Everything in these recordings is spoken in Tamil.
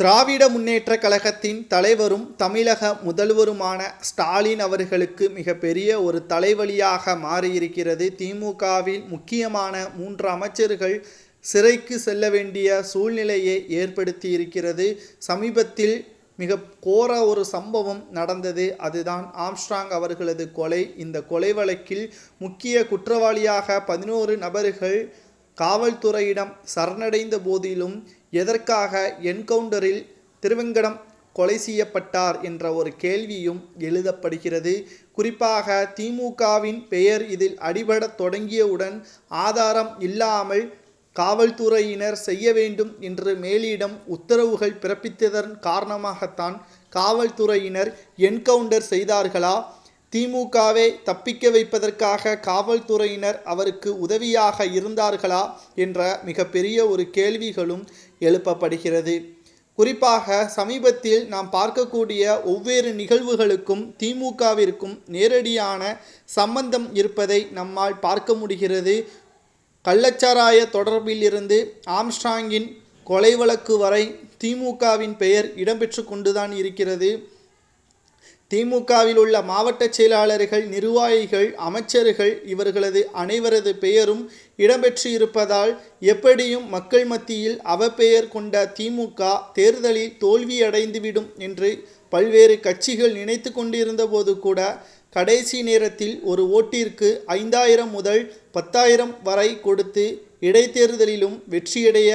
திராவிட முன்னேற்ற கழகத்தின் தலைவரும் தமிழக முதல்வருமான ஸ்டாலின் அவர்களுக்கு மிகப்பெரிய ஒரு தலைவலியாக மாறியிருக்கிறது. திமுகவில் முக்கியமான மூன்று அமைச்சர்கள் சிறைக்கு செல்ல வேண்டிய சூழ்நிலையை ஏற்படுத்தி இருக்கிறது சமீபத்தில் மிக கோர ஒரு சம்பவம் நடந்தது. அதுதான் ஆம்ஸ்ட்ராங் அவர்களது கொலை. இந்த கொலை வழக்கில் முக்கிய குற்றவாளியாக பதினோரு நபர்கள் காவல்துறையிடம் சரணடைந்த போதிலும் எதற்காக என்கவுண்டரில் திருவெங்கடம் கொலை செய்யப்பட்டார் என்ற ஒரு கேள்வியும் எழுதப்படுகிறது. குறிப்பாக திமுகவின் பெயர் இதில் அடிபடத் தொடங்கியவுடன் ஆதாரம் இல்லாமல் காவல்துறையினர் செய்ய வேண்டும் என்று மேலிடம் உத்தரவுகள் பிறப்பித்ததன் காரணமாகத்தான் காவல்துறையினர் என்கவுண்டர் செய்தார்களா? திமுகவை தப்பிக்க வைப்பதற்காக காவல்துறையினர் அவருக்கு உதவியாக இருந்தார்களா என்ற மிகப்பெரிய ஒரு கேள்விகளும் எழுப்பப்படுகிறது. குறிப்பாக சமீபத்தில் நாம் பார்க்கக்கூடிய ஒவ்வொரு நிகழ்வுகளுக்கும் திமுகவிற்கும் நேரடியான சம்பந்தம் இருப்பதை நம்மால் பார்க்க முடிகிறது. கள்ளச்சாராய தொடர்பில் இருந்து ஆம்ஸ்ட்ராங்கின் கொலை வழக்கு வரை திமுகவின் பெயர் இடம்பெற்று கொண்டுதான் இருக்கிறது. திமுகவில் உள்ள மாவட்ட செயலாளர்கள் நிர்வாகிகள் அமைச்சர்கள் இவர்களது அனைவரது பெயரும் இடம்பெற்று இருப்பதால் எப்படியும் மக்கள் மத்தியில் அவப்பெயர் கொண்ட திமுக தேர்தலில் தோல்வியடைந்துவிடும் என்று பல்வேறு கட்சிகள் நினைத்து கொண்டிருந்த போது கூட கடைசி நேரத்தில் ஒரு ஓட்டிற்கு ஐந்தாயிரம் முதல் பத்தாயிரம் வரை கொடுத்து இடைத்தேர்தலிலும் வெற்றியடைய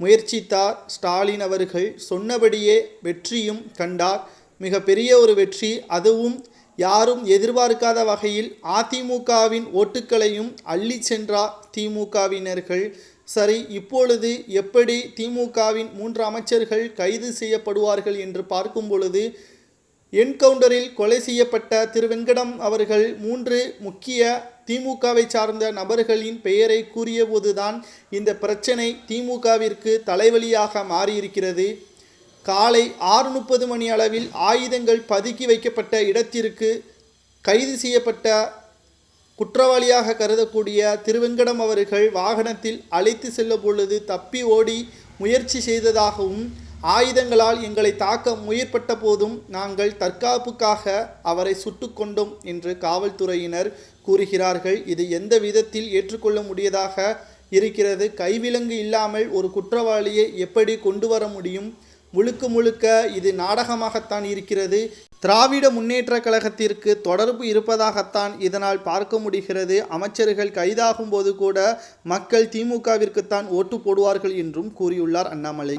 முயற்சித்தார் ஸ்டாலின் அவர்கள். சொன்னபடியே வெற்றியும் கண்டார். மிக பெரிய ஒரு வெற்றி. அதுவும் யாரும் எதிர்பார்க்காத வகையில் அதிமுகவின் ஓட்டுக்களையும் அள்ளி சென்றார் திமுகவினர்கள். சரி இப்பொழுது எப்படி திமுகவின் மூன்று அமைச்சர்கள் கைது செய்யப்படுவார்கள் என்று பார்க்கும் பொழுது என்கவுண்டரில் கொலை செய்யப்பட்ட திரு. வெங்கடம் அவர்கள் மூன்று முக்கிய திமுகவை சார்ந்த நபர்களின் பெயரை கூறியபோதுதான் இந்த பிரச்சனை திமுகவிற்கு தலைவலியாக மாறியிருக்கிறது. காலை ஆறு முப்பது மணி அளவில் ஆயுதங்கள் பதுக்கி வைக்கப்பட்ட இடத்திற்கு கைது செய்யப்பட்ட குற்றவாளியாக கருதக்கூடிய திருவெங்கடம் அவர்கள் வாகனத்தில் அழைத்து செல்ல பொழுது தப்பி ஓடி முயற்சி செய்ததாகவும் ஆயுதங்களால் எங்களை தாக்க முயற்பட்ட போதும் நாங்கள் தற்காப்புக்காக அவரை சுட்டு கொண்டோம் என்று காவல்துறையினர் கூறுகிறார்கள். இது எந்த விதத்தில் ஏற்றுக்கொள்ள முடியதாக இருக்கிறது. கைவிலங்கு இல்லாமல் ஒரு குற்றவாளியை எப்படி கொண்டு வர முடியும்? முழுக்க முழுக்க இது நாடகமாகத்தான் இருக்கிறது. திராவிட முன்னேற்ற கழகத்திற்கு தொடர்பு இருப்பதாகத்தான் இதனால் பார்க்க முடிகிறது. அமைச்சர்கள் கைதாகும் போது கூட மக்கள் திமுகவிற்குத்தான் ஓட்டு போடுவார்கள் என்றும் கூறியுள்ளார் அண்ணாமலை.